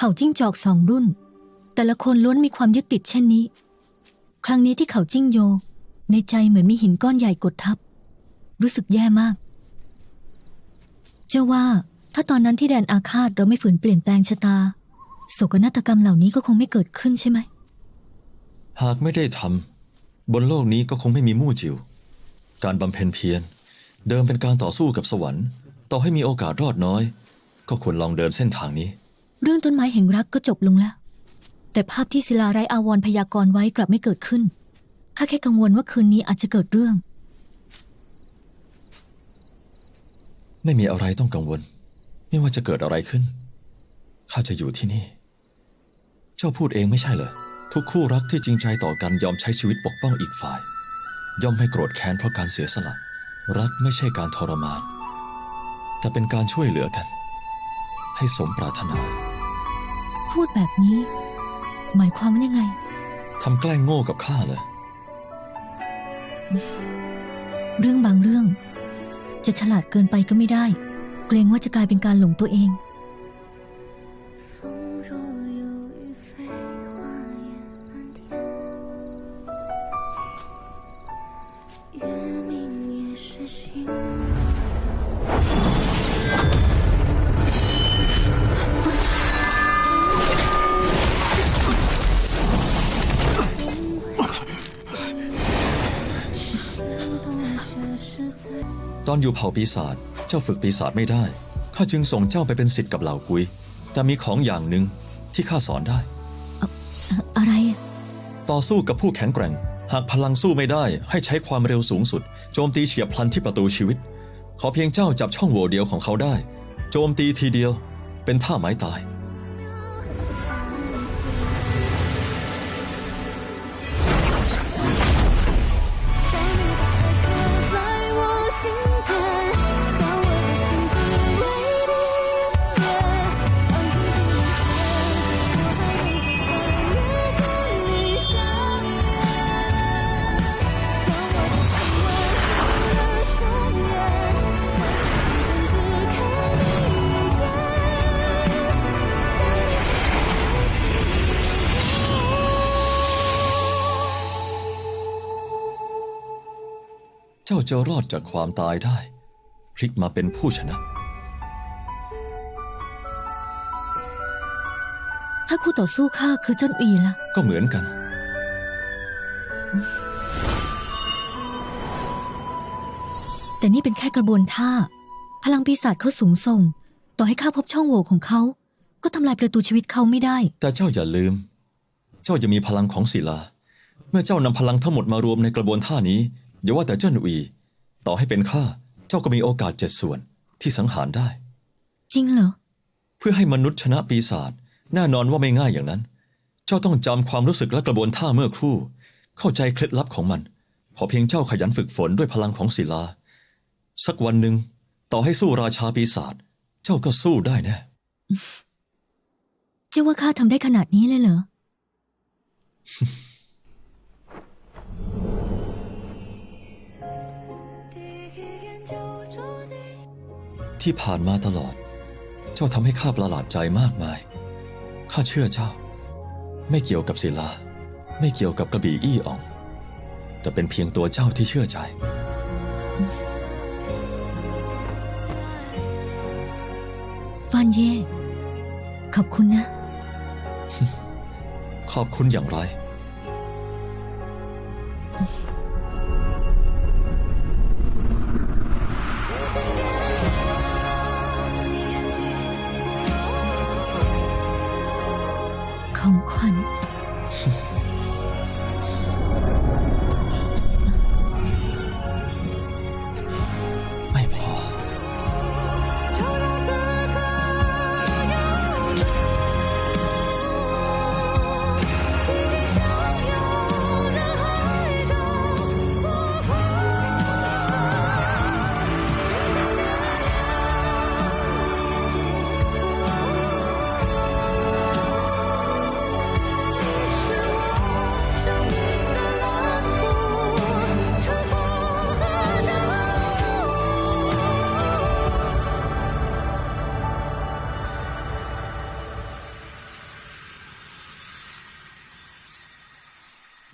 เผ่าจิ้งจอกสองรุ่น แต่ละคนล้วนมีความยึดติดเช่นนี้ ครั้งนี้ที่เขาจิ้งโย ในใจเหมือนมีหินก้อนใหญ่กดทับ รู้สึกแย่มาก เจ้าว่าถ้าตอนนั้นที่แดนอาฆาตเราไม่ฝืนเปลี่ยนแปลงชะตาโศกนาฏกรรมเหล่านี้ก็คงไม่เกิดขึ้นใช่ไหม หากไม่ได้ทำบนโลกนี้ก็คงไม่มีมู่จิว การบำเพ็ญเพียร เดิมเป็นการต่อสู้กับสวรรค์ ต่อให้มีโอกาสรอดน้อย ก็ควรลองเดินเส้นทางนี้ เรื่องต้นไม้แห่งรักก็จบลงแล้ว แต่ภาพที่ศิลาไรอาวรพยากรณ์ไว้กลับไม่เกิดขึ้นข้าแค่กังวลว่าคืนนี้อาจจะเกิดเรื่อง ไม่มีอะไรต้องกังวล ไม่ว่าจะเกิดอะไรขึ้นข้าจะอยู่ที่นี่ เจ้าพูดเองไม่ใช่เหรอทุกคู่รักที่จริงใจต่อกันยอมใช้ชีวิตปกป้องอีกฝ่าย ย่อมไม่โกรธแค้นเพราะการเสียสละ รักไม่ใช่การทรมาน แต่เป็นการช่วยเหลือกัน ให้สมปรารถนา พูดแบบนี้ หมายความว่ายังไง ทำแกล้งโง่กับข้าเลย เรื่องบางเรื่อง จะฉลาดเกินไปก็ไม่ได้ เกรงว่าจะกลายเป็นการหลงตัวเอง อนอยู่เผ่าปีศาจเจ้าฝึกปีศาจไม่ได้ข้าจึงส่งเจ้าไปเป็นศิษย์กับเหล่ากุย แต่มีของอย่างหนึ่งที่ข้าสอนได้ อะไรอะต่อสู้กับผู้แข็งแกร่ง หากพลังสู้ไม่ได้ให้ใช้ความเร็วสูงสุด โจมตีเฉียบพลันที่ประตูชีวิต ขอเพียงเจ้าจับช่องโหว่เดียวของเขาได้ โจมตีทีเดียว เป็นท่าไม้ตาย จ้าจะรอดจากความตายได้ พลิกมาเป็นผู้ชนะ ถ้าคู่ต่อสู้ข้าคือเจ้าอีล่ะก็เหมือนกัน แต่นี่เป็นแค่กระบวนท่า พลังปีศาจเขาสูงส่ง ต่อให้ข้าพบช่องโหว่ของเขา ก็ทำลายประตูชีวิตเขาไม่ได้ แต่เจ้าอย่าลืม เจ้าจะมีพลังของศิลา เมื่อเจ้านำพลังทั้งหมดมารวมในกระบวนท่านี้อย่าว่าแต่เจ้าหนุ่ย ต่อให้เป็นข้าเจ้าก็มีโอกาสเจ็ดส่วนที่สังหารได้ จริงเหรอ เพื่อให้มนุษย์ชนะปีศาจแน่นอนว่าไม่ง่ายอย่างนั้น เจ้าต้องจำความรู้สึกและกระบวนท่าเมื่อครู่ เข้าใจเคล็ดลับของมัน ขอเพียงเจ้าขยันฝึกฝนด้วยพลังของศิลา สักวันหนึ่งต่อให้สู้ราชาปีศาจเจ้าก็สู้ได้แน่เจ้าว่าข้าทำได้ขนาดนี้เลยเหรอ ที่ผ่านมาตลอด เจ้าทำให้ข้าประหลาดใจมากมาย ข้าเชื่อเจ้า ไม่เกี่ยวกับศิลา ไม่เกี่ยวกับกระบี่อี้อ่อง แต่เป็นเพียงตัวเจ้าที่เชื่อใจ ฟานเย่ ขอบคุณนะ ขอบคุณอย่างไร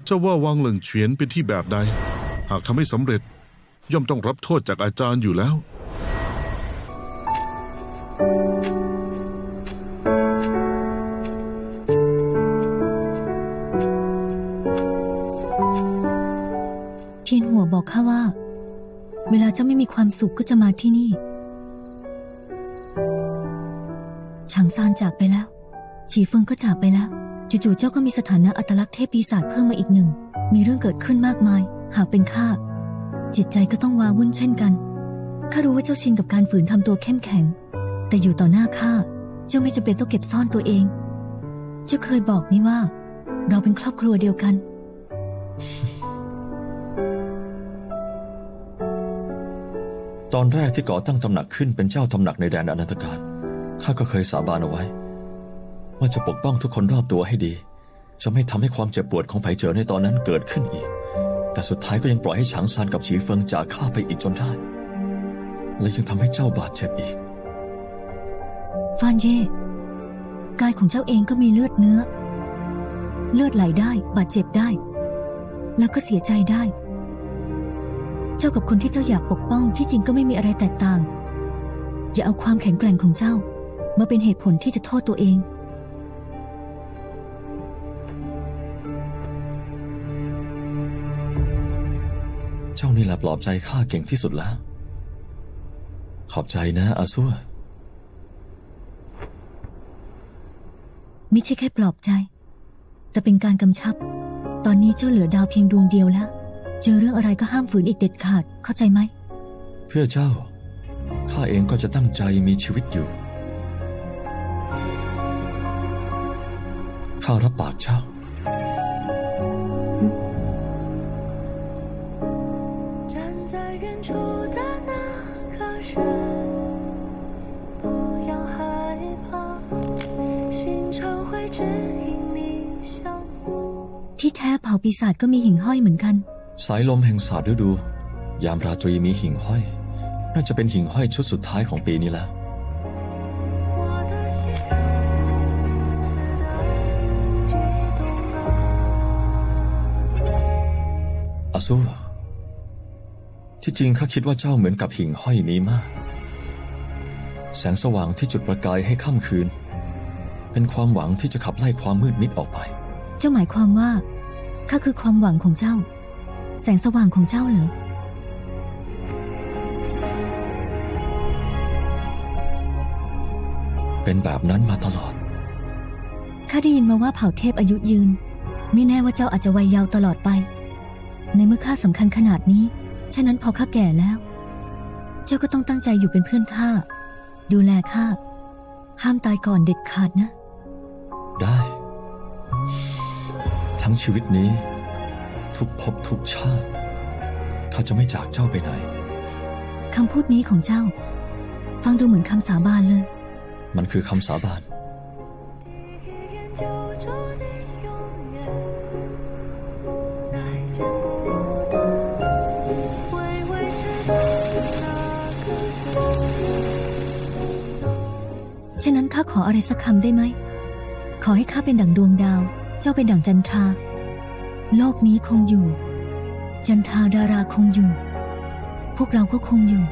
เจ้าว่าวังเหลิงเฉียนเป็นที่แบบใด หากทำให้สำเร็จ ย่อมต้องรับโทษจากอาจารย์อยู่แล้ว เทียนหัวบอกข้าว่า เวลาเจ้าไม่มีความสุขก็จะมาที่นี่ฉางซานจากไปแล้วฉีเฟิงก็จากไปแล้ว จู่ๆเจ้าก็มีสถานะอัตลักษณ์เทพปีศาจเพิ่มมาอีกหนึ่ง มีเรื่องเกิดขึ้นมากมาย หากเป็นข้าจิตใจก็ต้องวาวุ่นเช่นกันข้ารู้ว่าเจ้าชินกับการฝืนทำตัวเข้มแข็ง แต่อยู่ต่อหน้าข้าเจ้าไม่จำเป็นต้องเก็บซ่อนตัวเอง เจ้าเคยบอกนี่ว่า เราเป็นครอบครัวเดียวกัน ตอนแรกที่ก่อตั้งตำหนักขึ้นเป็นเจ้าตำหนักในแดนอนันตการข้าก็เคยสาบานเอาไว้ ว่าจะปกป้องทุกคนรอบตัวให้ดี จะไม่ทำให้ความเจ็บปวดของไผ่เจอในตอนนั้นเกิดขึ้นอีก แต่สุดท้ายก็ยังปล่อยให้ฉางซานกับฉีเฟิงจากข้าไปอีกจนได้ และยังทำให้เจ้าบาดเจ็บอีก ฟานเย่กายของเจ้าเองก็มีเลือดเนื้อ เลือดไหลได้ บาดเจ็บได้ แล้วก็เสียใจได้ เจ้ากับคนที่เจ้าอยากปกป้องที่จริงก็ไม่มีอะไรแตกต่าง อย่าเอาความแข็งแกร่งของเจ้า มาเป็นเหตุผลที่จะโทษตัวเอง จ้านี่แหละปลอบใจข้าเก่งที่สุดแล้ว ขอบใจนะอาซัวไม่ใช่แค่ปลอบใจ แต่เป็นการกำชับ ตอนนี้เจ้าเหลือดาวเพียงดวงเดียวแล้ว เจอเรื่องอะไรก็ห้ามฝืนอีกเด็ดขาดเข้าใจไหม เพื่อเจ้า ข้าเองก็จะตั้งใจมีชีวิตอยู่ ข้ารับปากเจ้า แท้เผ่าปีศาจก็มีหิ่งห้อยเหมือนกัน สายลมแห่งศาสตร์ฤดู ยามราตรีมีหิ่งห้อย น่าจะเป็นหิ่งห้อยชุดสุดท้ายของปีนี้แล้วอาซูที่จริงข้าคิดว่าเจ้าเหมือนกับหิ่งห้อยนี้มาก แสงสว่างที่จุดประกายให้ค่ำคืน เป็นความหวังที่จะขับไล่ความมืดมิดออกไป เจ้าหมายความว่า ข้าคือความหวังของเจ้า แสงสว่างของเจ้าเหรอเป็นแบบนั้นมาตลอด ข้าได้ยินมาว่าเผ่าเทพอายุยืน ไม่แน่ว่าเจ้าอาจจะวัยเยาว์ตลอดไป ในเมื่อข้าสำคัญขนาดนี้ ฉะนั้นพอข้าแก่แล้ว เจ้าก็ต้องตั้งใจอยู่เป็นเพื่อนข้า ดูแลข้า ห้ามตายก่อนเด็ดขาดนะ ได้ ทั้งชีวิตนี้ ทุกภพทุกชาติ ข้าจะไม่จากเจ้าไปไหน คำพูดนี้ของเจ้า ฟังดูเหมือนคำสาบานเลย มันคือคำสาบาน ฉะนั้นข้าขออะไรสักคำได้ไหม ขอให้ข้าเป็นดั่งดวงดาว เจ้าเป็นดั่งจันทรา โลกนี้คงอยู่ จันทาดาราคงอยู่ พวกเราก็คงอยู่